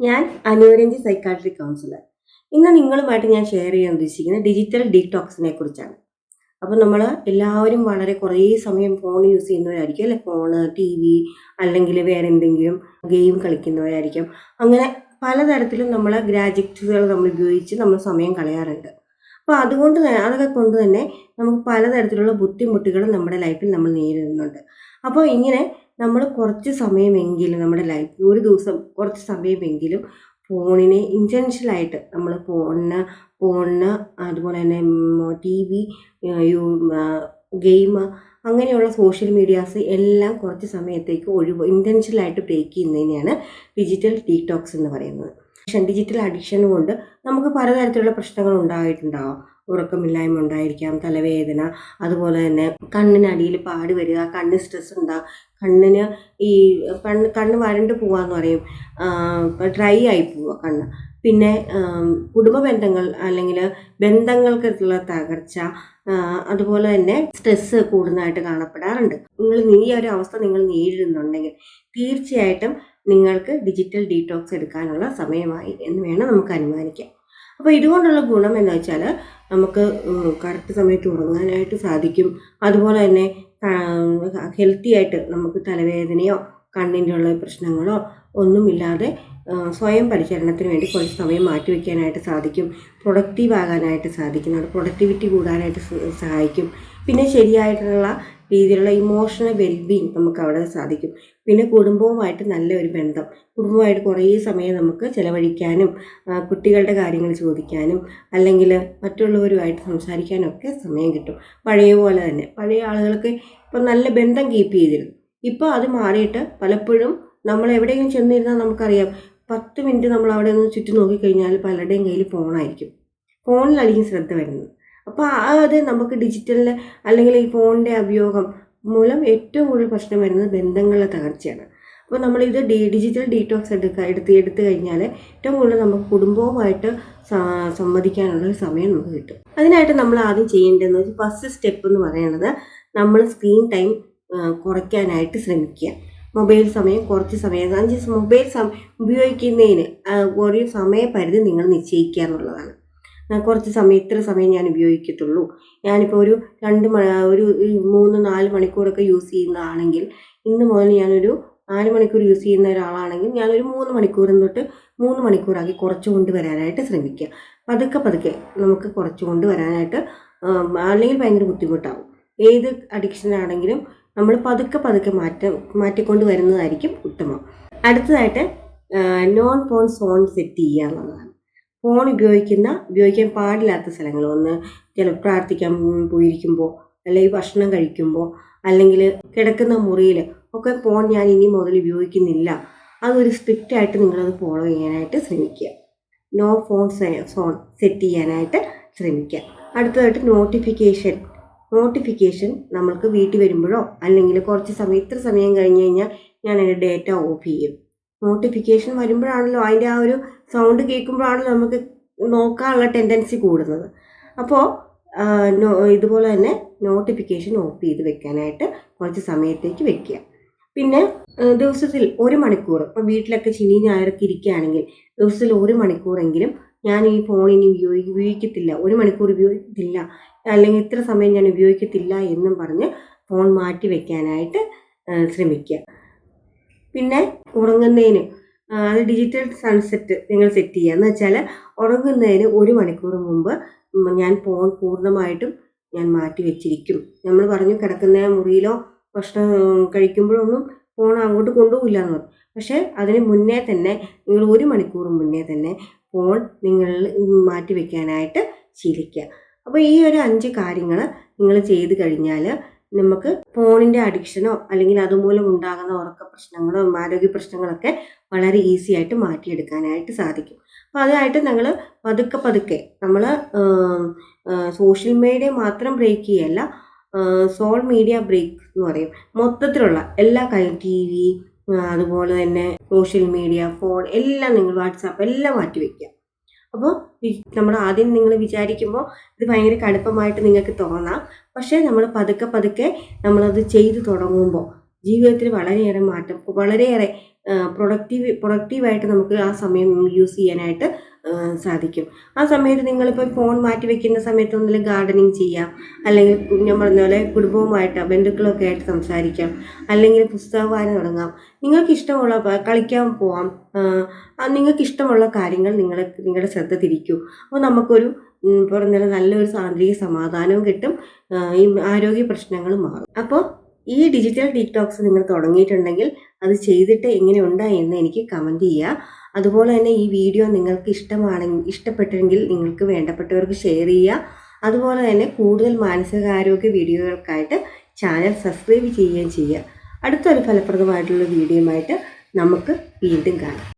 ഞാൻ അനുരഞ്ജി psychiatric councillor ഇന്ന് നിങ്ങളുമായിട്ട് ഞാൻ ഷെയർ ചെയ്യാൻ ഉദ്ദേശിക്കുന്നത് ഡിജിറ്റൽ ഡീടോക്സിനെ കുറിച്ചാണ്. അപ്പോൾ നമ്മൾ എല്ലാവരും വളരെ കുറേ സമയം ഫോൺ യൂസ് ചെയ്യുന്നവരായിരിക്കും. അല്ലെ? ഫോൺ ടി വി അല്ലെങ്കിൽ വേറെ എന്തെങ്കിലും ഗെയിം കളിക്കുന്നവരായിരിക്കും. അങ്ങനെ പലതരത്തിലും നമ്മൾ ഗ്രാജക്റ്റുകൾ നമ്മൾ ഉപയോഗിച്ച് നമ്മൾ സമയം കളയാറുണ്ട്. അപ്പോൾ അതുകൊണ്ട് തന്നെ അതൊക്കെ കൊണ്ട് തന്നെ നമുക്ക് പലതരത്തിലുള്ള ബുദ്ധിമുട്ടുകൾ നമ്മുടെ ലൈഫിൽ നമ്മൾ നേരിടുന്നുണ്ട്. അപ്പോൾ ഇങ്ങനെ നമ്മൾ കുറച്ച് സമയമെങ്കിലും നമ്മുടെ ലൈഫിൽ ഒരു ദിവസം കുറച്ച് സമയമെങ്കിലും ഫോണിനെ ഇന്റൻഷനായിട്ട് നമ്മൾ ഫോണിന് ഫോണിന് അതുപോലെ തന്നെ ടി വി ഗെയിം അങ്ങനെയുള്ള സോഷ്യൽ മീഡിയാസ് എല്ലാം കുറച്ച് സമയത്തേക്ക് ഒഴിവ് ഇന്റൻഷനായിട്ട് ബ്രേക്ക് ചെയ്യുന്നതിനെയാണ് ഡിജിറ്റൽ ഡീടോക്സ് എന്ന് പറയുന്നത്. ഡിജിറ്റൽ അഡിക്ഷൻ കൊണ്ട് നമുക്ക് പലതരത്തിലുള്ള പ്രശ്നങ്ങൾ ഉണ്ടായിട്ടുണ്ടാവാം. ഉറക്കമില്ലായ്മ ഉണ്ടായിരിക്കാം തലവേദന അതുപോലെ തന്നെ കണ്ണിനടിയിൽ പാട് വരിക കണ്ണ് സ്ട്രെസ് ഉണ്ടാകും കണ്ണിന് ഈ കണ്ണ് കണ്ണ് വരണ്ട് പോവാന്ന് പറയും. ഡ്രൈ ആയി പോവുക കണ്ണ്. പിന്നെ കുടുംബ ബന്ധങ്ങൾ അല്ലെങ്കിൽ ബന്ധങ്ങൾക്കുള്ള തകർച്ച അതുപോലെ തന്നെ സ്ട്രെസ്സ് കൂടുന്നതായിട്ട് കാണപ്പെടാറുണ്ട്. നിങ്ങൾ നീ ഒരു അവസ്ഥ നിങ്ങൾ നേരിടുന്നുണ്ടെങ്കിൽ തീർച്ചയായിട്ടും നിങ്ങൾക്ക് ഡിജിറ്റൽ ഡീടോക്സ് എടുക്കാനുള്ള സമയമായി എന്ന് വേണം നമുക്ക് അനുമാനിക്കാം. അപ്പോൾ ഇതുകൊണ്ടുള്ള ഗുണം എന്ന് വെച്ചാൽ നമുക്ക് കറക്റ്റ് സമയത്ത് ഉറങ്ങാനായിട്ട് സാധിക്കും. അതുപോലെ തന്നെ ഹെൽത്തി ആയിട്ട് നമുക്ക് തലവേദനയോ കണ്ണിന്റെ ഉള്ള പ്രശ്നങ്ങളോ ഒന്നുമില്ലാതെ സ്വയം പരിചരണത്തിന് വേണ്ടി കുറച്ച് സമയം മാറ്റിവെക്കാനായിട്ട് സാധിക്കും. പ്രൊഡക്റ്റീവ് ആകാനായിട്ട് സാധിക്കും. നമ്മുടെ പ്രൊഡക്ടിവിറ്റി കൂടാനായിട്ട് സഹായിക്കും. പിന്നെ ശരിയായിട്ടുള്ള രീതിയിലുള്ള ഇമോഷണൽ വെൽബീങ് നമുക്ക് അവിടെ സാധിക്കും. പിന്നെ കുടുംബവുമായിട്ട് നല്ലൊരു ബന്ധം. കുടുംബമായിട്ട് കുറേ സമയം നമുക്ക് ചിലവഴിക്കാനും കുട്ടികളുടെ കാര്യങ്ങൾ ചോദിക്കാനും അല്ലെങ്കിൽ മറ്റുള്ളവരുമായിട്ട് സംസാരിക്കാനൊക്കെ സമയം കിട്ടും. പഴയ പോലെ തന്നെ. പഴയ ആളുകൾക്ക് ഇപ്പം നല്ല ബന്ധം കീപ്പ് ചെയ്തിരുന്നു. ഇപ്പോൾ അത് മാറിയിട്ട് പലപ്പോഴും നമ്മൾ എവിടെയെങ്കിലും ചെന്നിരുന്നാൽ നമുക്കറിയാം. പത്ത് മിനിറ്റ് നമ്മൾ അവിടെ ഒന്ന് ചുറ്റും നോക്കിക്കഴിഞ്ഞാൽ പലരുടെയും കയ്യിൽ ഫോണായിരിക്കും ഫോണിലായിരിക്കും ശ്രദ്ധ വരുന്നത്. അപ്പോൾ അത് നമുക്ക് ഡിജിറ്റലിന്റെ അല്ലെങ്കിൽ ഈ ഫോണിന്റെ ഉപയോഗം മൂലം ഏറ്റവും കൂടുതൽ പ്രശ്നം വരുന്നത് ബന്ധങ്ങളുടെ തകർച്ചയാണ്. അപ്പോൾ നമ്മളിത് ഡി ഡിജിറ്റൽ ഡീറ്റോക്സ് എടുക്കുക എടുത്ത് എടുത്തു കഴിഞ്ഞാൽ ഏറ്റവും കൂടുതൽ നമുക്ക് കുടുംബവുമായിട്ട് സംവദിക്കാനുള്ള ഒരു സമയം നമുക്ക് കിട്ടും. അതിനായിട്ട് നമ്മൾ ആദ്യം ചെയ്യേണ്ടതെന്ന് വെച്ചാൽ ഫസ്റ്റ് സ്റ്റെപ്പ് എന്ന് പറയുന്നത് നമ്മൾ സ്ക്രീൻ ടൈം കുറയ്ക്കാനായിട്ട് ശ്രമിക്കുക. മൊബൈൽ സമയം കുറച്ച് സമയം അഞ്ച് മൊബൈൽ സമയം ഉപയോഗിക്കുന്നതിന് ഒരു സമയപരിധി നിങ്ങൾ നിശ്ചയിക്കുക എന്നുള്ളതാണ്. കുറച്ച് സമയം ഇത്ര സമയം ഞാൻ ഉപയോഗിക്കത്തുള്ളൂ. ഞാനിപ്പോൾ ഒരു രണ്ട് മണി ഒരു മൂന്ന് നാല് മണിക്കൂറൊക്കെ യൂസ് ചെയ്യുന്നതാണെങ്കിൽ ഇന്ന് മുതൽ ഞാനൊരു നാല് മണിക്കൂർ യൂസ് ചെയ്യുന്ന ഒരാളാണെങ്കിൽ ഞാനൊരു മൂന്ന് മണിക്കൂറും തൊട്ട് മൂന്ന് മണിക്കൂറാക്കി കുറച്ച് കൊണ്ടുവരാനായിട്ട് ശ്രമിക്കുക. പതുക്കെ പതുക്കെ നമുക്ക് കുറച്ച് കൊണ്ടുവരാനായിട്ട് അല്ലെങ്കിൽ ഭയങ്കര ബുദ്ധിമുട്ടാവും. ഏത് അഡിക്ഷൻ ആണെങ്കിലും നമ്മൾ പതുക്കെ പതുക്കെ മാറ്റം മാറ്റിക്കൊണ്ട് വരുന്നതായിരിക്കും ഉത്തമം. അടുത്തതായിട്ട് നോൺ ഫോൺ സോൺ സെറ്റ് ചെയ്യുക എന്നുള്ളതാണ്. ഫോൺ ഉപയോഗിക്കുന്ന ഉപയോഗിക്കാൻ പാടില്ലാത്ത സ്ഥലങ്ങൾ. ഒന്ന് ചില പ്രാർത്ഥിക്കാൻ പോയിരിക്കുമ്പോൾ അല്ലെങ്കിൽ ഭക്ഷണം കഴിക്കുമ്പോൾ അല്ലെങ്കിൽ കിടക്കുന്ന മുറിയിൽ ഒക്കെ ഫോൺ ഞാൻ ഇനി മുതൽ ഉപയോഗിക്കുന്നില്ല. അതൊരു സ്ട്രിക്റ്റ് ആയിട്ട് നിങ്ങളത് ഫോളോ ചെയ്യാനായിട്ട് ശ്രമിക്കുക. നോ ഫോൺ സോൺ സെറ്റ് ചെയ്യാനായിട്ട് ശ്രമിക്കുക. അടുത്തതായിട്ട് നോട്ടിഫിക്കേഷൻ നോട്ടിഫിക്കേഷൻ നമ്മൾക്ക് വീട്ടിൽ വരുമ്പോഴോ അല്ലെങ്കിൽ കുറച്ച് സമയം ഇത്ര സമയം കഴിഞ്ഞ് കഴിഞ്ഞാൽ ഞാൻ എന്റെ ഡേറ്റ ഓഫ് ചെയ്യും. നോട്ടിഫിക്കേഷൻ വരുമ്പോഴാണല്ലോ അതിന്റെ ആ ഒരു സൗണ്ട് കേൾക്കുമ്പോഴാണ് നമുക്ക് നോക്കാനുള്ള ടെൻഡൻസി കൂടുന്നത്. അപ്പോൾ ഇതുപോലെ തന്നെ നോട്ടിഫിക്കേഷൻ ഓഫ് ചെയ്ത് വെക്കാനായിട്ട് കുറച്ച് സമയത്തേക്ക് വെക്കുക. പിന്നെ ദിവസത്തിൽ ഒരു മണിക്കൂർ ഇപ്പം വീട്ടിലൊക്കെ ശനി ഞായറൊക്കെ ഇരിക്കുകയാണെങ്കിൽ ദിവസത്തിൽ ഒരു മണിക്കൂറെങ്കിലും ഞാൻ ഈ ഫോൺ ഇനി ഉപയോഗി ഉപയോഗിക്കത്തില്ല ഒരു മണിക്കൂർ ഉപയോഗിക്കത്തില്ല അല്ലെങ്കിൽ ഇത്ര സമയം ഞാൻ ഉപയോഗിക്കത്തില്ല എന്നും പറഞ്ഞ് ഫോൺ മാറ്റി വെക്കാനായിട്ട് ശ്രമിക്കുക. പിന്നെ ഉറങ്ങുന്നതിന് അത് ഡിജിറ്റൽ സൺസെറ്റ് നിങ്ങൾ സെറ്റ് ചെയ്യുക. എന്ന് വെച്ചാൽ ഉറങ്ങുന്നതിന് ഒരു മണിക്കൂർ മുമ്പ് ഞാൻ ഫോൺ പൂർണമായിട്ടും ഞാൻ മാറ്റി വെച്ചിരിക്കും. നമ്മൾ പറഞ്ഞു കിടക്കുന്ന മുറിയിലോ ഭക്ഷണം കഴിക്കുമ്പോഴൊന്നും ഫോൺ അങ്ങോട്ട് കൊണ്ടുപോകില്ല എന്ന് പറഞ്ഞു. പക്ഷേ അതിന് മുന്നേ തന്നെ നിങ്ങൾ ഒരു മണിക്കൂർ മുന്നേ തന്നെ ഫോൺ നിങ്ങൾ മാറ്റി വെക്കാനായിട്ട് ശീലിക്കുക. അപ്പോൾ ഈ ഒരു അഞ്ച് കാര്യങ്ങൾ നിങ്ങൾ ചെയ്ത് കഴിഞ്ഞാൽ നമുക്ക് ഫോണിന്റെ അഡിക്ഷനോ അല്ലെങ്കിൽ അതുമൂലം ഉണ്ടാകുന്ന ഉറക്ക പ്രശ്നങ്ങളോ ആരോഗ്യ പ്രശ്നങ്ങളൊക്കെ വളരെ ഈസി ആയിട്ട് മാറ്റിയെടുക്കാനായിട്ട് സാധിക്കും. അപ്പോൾ അതായിട്ട് ഞങ്ങൾ പതുക്കെ പതുക്കെ നമ്മൾ സോഷ്യൽ മീഡിയ മാത്രം ബ്രേക്ക് ചെയ്യല്ല സോൾ മീഡിയ ബ്രേക്ക് എന്ന് പറയും. മൊത്തത്തിലുള്ള എല്ലാ കാര്യം ടി വി അതുപോലെ തന്നെ സോഷ്യൽ മീഡിയ ഫോൺ എല്ലാം നിങ്ങൾ വാട്സാപ്പ് എല്ലാം മാറ്റി വയ്ക്കുക അപ്പോൾ നമ്മൾ ആദ്യം നിങ്ങൾ വിചാരിക്കുമ്പോൾ ഇത് ഭയങ്കര കടുപ്പമായിട്ട് നിങ്ങൾക്ക് തോന്നാം. പക്ഷേ നമ്മൾ പതുക്കെ പതുക്കെ നമ്മളത് ചെയ്തു തുടങ്ങുമ്പോൾ ജീവിതത്തിൽ വളരെയേറെ മാറ്റം വളരെയേറെ പ്രൊഡക്റ്റീവ് പ്രൊഡക്റ്റീവായിട്ട് നമുക്ക് ആ സമയം യൂസ് ചെയ്യാനായിട്ട് സാധിക്കും. ആ സമയത്ത് നിങ്ങളിപ്പോൾ ഫോൺ മാറ്റി വെക്കുന്ന സമയത്ത് ഒന്നിലും ഗാർഡനിങ് ചെയ്യാം. അല്ലെങ്കിൽ ഞാൻ പറഞ്ഞ പോലെ കുടുംബവുമായിട്ട് ബന്ധുക്കളൊക്കെ ആയിട്ട് സംസാരിക്കാം. അല്ലെങ്കിൽ പുസ്തക വായന തുടങ്ങാം. നിങ്ങൾക്ക് ഇഷ്ടമുള്ള കളിക്കാൻ പോവാം. നിങ്ങൾക്ക് ഇഷ്ടമുള്ള കാര്യങ്ങൾ നിങ്ങളെ നിങ്ങളുടെ ശ്രദ്ധ തിരിക്കൂ. അപ്പോൾ നമുക്കൊരു പറഞ്ഞാൽ പറഞ്ഞ നല്ലൊരു സാന്ത്രിക സമാധാനവും കിട്ടും. ഈ ആരോഗ്യ പ്രശ്നങ്ങളും മാറും. അപ്പോൾ ഈ ഡിജിറ്റൽ ഡീറ്റോക്സ് നിങ്ങൾ തുടങ്ങിയിട്ടുണ്ടെങ്കിൽ അത് ചെയ്തിട്ട് എങ്ങനെ ഉണ്ടായി എന്ന് എനിക്ക് കമന്റ് ചെയ്യുക അതുപോലെ തന്നെ ഈ വീഡിയോ നിങ്ങൾക്ക് ഇഷ്ടമാണെങ്കിൽ ഇഷ്ടപ്പെട്ടെങ്കിൽ നിങ്ങൾക്ക് വേണ്ടപ്പെട്ടവർക്ക് ഷെയർ ചെയ്യുക. അതുപോലെ തന്നെ കൂടുതൽ മാനസികാരോഗ്യ വീഡിയോകൾക്കായിട്ട് ചാനൽ സബ്സ്ക്രൈബ് ചെയ്യുകയും ചെയ്യുക. അടുത്തൊരു ഫലപ്രദമായിട്ടുള്ള വീഡിയോയുമായിട്ട് നമുക്ക് വീണ്ടും കാണാം.